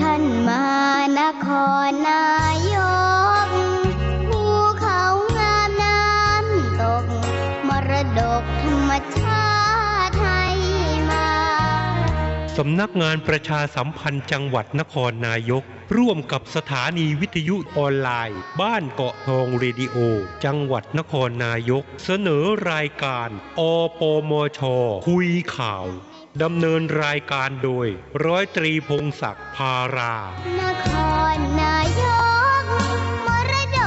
ท่านมานครนายกภูเขางามน้ำตก มรดกธรรมชาติไทยมา สำนักงานประชาสัมพันธ์จังหวัดนครนายก ร่วมกับสถานีวิทยุออนไลน์ บ้านเกาะทองเรดิโอ จังหวัดนครนายก เสนอรายการ อปมช คุยข่าว ดำเนินรายการโดย ร้อยตรีพงศักดิ์พารานครนายก มรด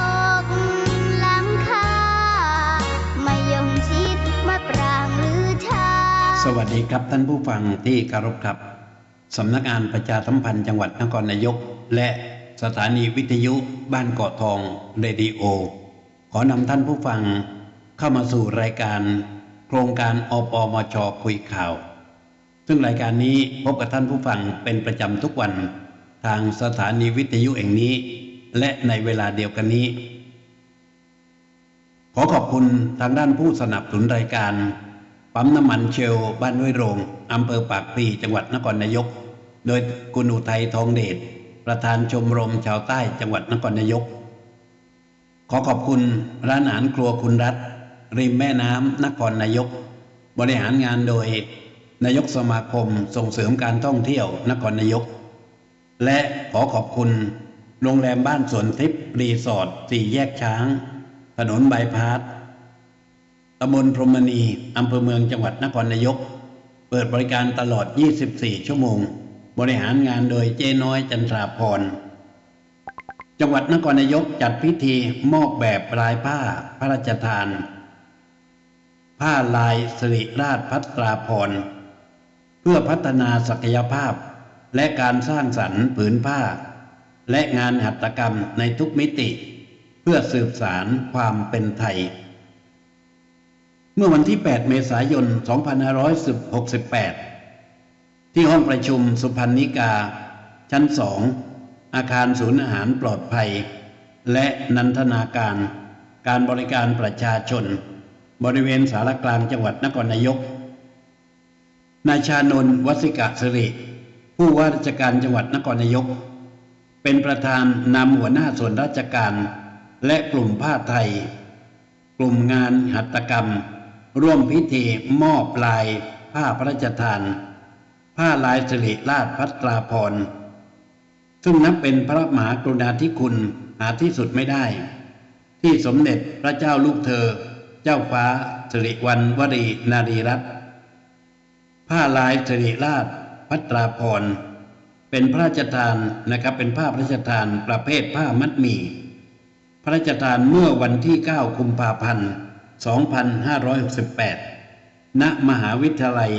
กล้ำค่ามายงชิดมาปรางหรือชา สวัสดีครับท่านผู้ฟังที่เคารพครับสำนักงานประชาสัมพันธ์จังหวัดนครนายก และสถานีวิทยุบ้านเกาะทองเรดิโอ ขอนำท่านผู้ฟังเข้ามาสู่รายการ โครงการอปมชคุยข่าว ซึ่งรายการนี้พบกับท่านผู้ฟังเป็นประจำทุกวันทางสถานีวิทยุแห่งนี้ และในเวลาเดียวกันนี้ ขอขอบคุณทางด้านผู้สนับสนุนรายการ ปั๊มน้ำมันเชลบ้านห้วยโรงอำเภอปากพลีจังหวัดนครนายก โดยคุณอุทัยทองเดชประธานชมรมชาวใต้จังหวัดนครนายก ขอขอบคุณร้านอาหารครัวคุณรัฐ ริมแม่น้ำนครนายก บริหารงานโดย นายกสมาคมส่งเสริมการท่องเที่ยวนครนายก และขอขอบคุณโรงแรมบ้านสวนทิพย์รีสอร์ทสี่แยกช้าง ถนนบายพาสตำบลพรมณีอำเภอเมืองจังหวัดนครนายก เปิดบริการตลอด 24 ชั่วโมง บริหารงานโดยเจ๊น้อยจันทราพร จังหวัดนครนายกจัดพิธีมอบแบบลายผ้าพระราชทาน ผ้าลายสิริราชพัตราพร พื่อพัฒนาศักยภาพ และการสร้างสรรค์ผืนผ้า และงานหัตถกรรมในทุกมิติ เพื่อสืบสารความเป็นไทย เมื่อวันที่ 8 เมษายน 2568 ที่ห้องประชุมสุพรรณิกา ชั้นสองอาคารศูนย์อาหารปลอดภัย และนันทนาการ การบริการประชาชน บริเวณสารกลางจังหวัดนครนายก นายชานนท์วสิกะสิริผู้ว่าราชการจังหวัดนครนายก เป็นประธานนำหัวหน้าส่วนราชการ และกลุ่มผ้าไทย กลุ่มงานหัตถกรรม ร่วมพิธีมอบลาย ผ้าพระราชทาน ผ้าลายสิริราชพัตราพรซึ่งนับเป็นพระมหากรุณาธิคุณหาที่สุดไม่ได้ ที่สมเด็จพระเจ้าลูกเธอ เจ้าฟ้าสิริวัณวรีนารีรัตน์ ผ้าลายสิริราชพัตราพร เป็นพระราชทานนะครับเป็นผ้าพระราชทานประเภทผ้ามัดหมี่พระราชทานเมื่อวันที่ 9 กุมภาพันธ์ 2568 ณ มหาวิทยาลัย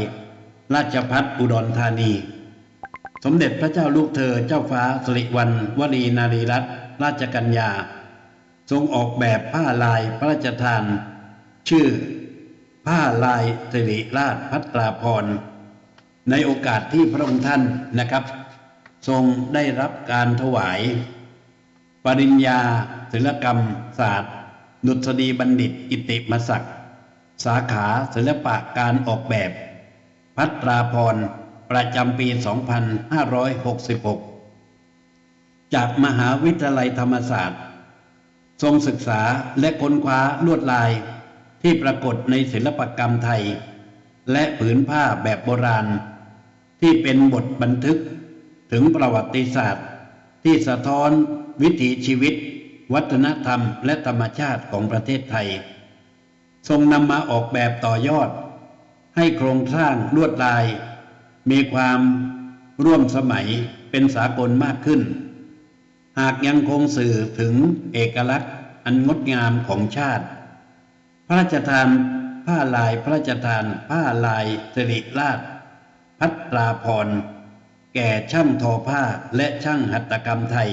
ราชภัฏอุดรธานี สมเด็จพระเจ้าลูกเธอเจ้าฟ้าสิริวัณวรีนารีรัตน์ราชกัญญา ทรงออกแบบผ้าลายพระราชทาน ชื่อ ผ้าลายสิริราชพัตราพร ในโอกาสที่พระองค์ท่านนะครับ ทรงได้รับการถวาย ปริญญาศิลปกรรมศาสตร์ ดุษฎีบัณฑิตกิติมศักดิ์สาขาศิลปะการออกแบบ พัตราพร ประจำปี 2566 จากมหาวิทยาลัยธรรมศาสตร์ ทรงศึกษาและค้นคว้าลวดลาย ที่ปรากฏในศิลปกรรมไทย และผืนผ้าแบบโบราณ ที่เป็นบทบันทึกถึงประวัติศาสตร์ ที่สะท้อนวิถีชีวิต วัฒนธรรม และธรรมชาติของประเทศไทย ทรงนำมาออกแบบต่อยอด ให้โครงสร้างลวดลาย มีความร่วมสมัยเป็นสากลมากขึ้น หากยังคงสื่อถึงเอกลักษณ์อันงดงามของชาติ พระราชทานผ้าลายพระราชทาน ผ้าลายสิริราช พัตราพร แก่ช่างทอผ้าและช่างหัตถกรรมไทย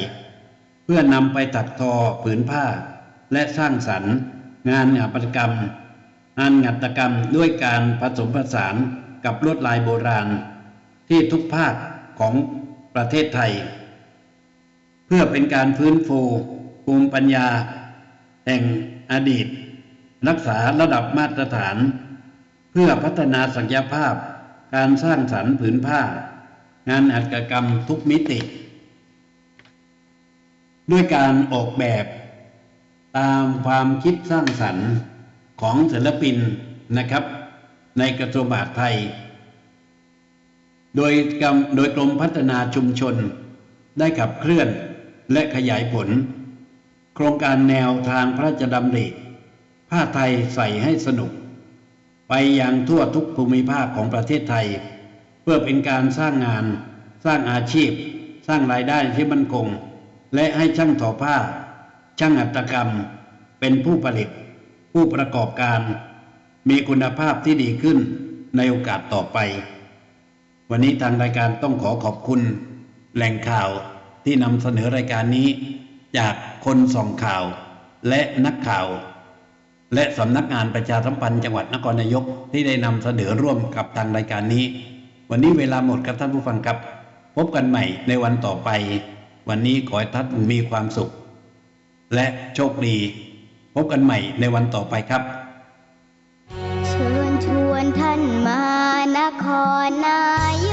เพื่อนำไปถักทอผืนผ้า และสร้างสรรค์ งานหัตถกรรม งานหัตถกรรมด้วยการผสมผสานกับลวดลายโบราณ ที่ทุกภาคของประเทศไทย เพื่อเป็นการฟื้นฟูภูมิปัญญา แห่งอดีต รักษาระดับมาตรฐาน เพื่อพัฒนาศักยภาพ การสร้างสรรค์ผืนผ้า งานหัตถกรรมทุกมิติ ด้วยการออกแบบตามความคิดสร้างสรรค์ของศิลปินนะครับ ในกระทรวงมหาดไทย โดยกรรมโดยกรมพัฒนาชุมชนได้ขับเคลื่อนและขยายผล โครงการแนวทางพระราชดำริ ผ้าไทยใส่ให้สนุก ไปยังทั่วทุกภูมิภาคของประเทศไทย เพื่อเป็นการสร้างงาน สร้างอาชีพ สร้างรายได้ที่มั่นคง และให้ช่างทอผ้า ช่างหัตถกรรม เป็นผู้ผลิต ผู้ประกอบการ มีคุณภาพที่ดีขึ้นในโอกาสต่อไป วันนี้ทางรายการต้องขอขอบคุณ แหล่งข่าวที่นำเสนอรายการนี้ จากคนส่องข่าวและนักข่าว และสำนักงานประชาสัมพันธ์จังหวัดนครนายกที่ได้นำเสนอร่วมกับทางรายการนี้ วันนี้เวลาหมดครับท่านผู้ฟังครับ พบกันใหม่ในวันต่อไป วันนี้ขอให้ท่านมีความสุข และโชคดี พบกันใหม่ในวันต่อไปครับ เชิญชวนท่านมานครนายก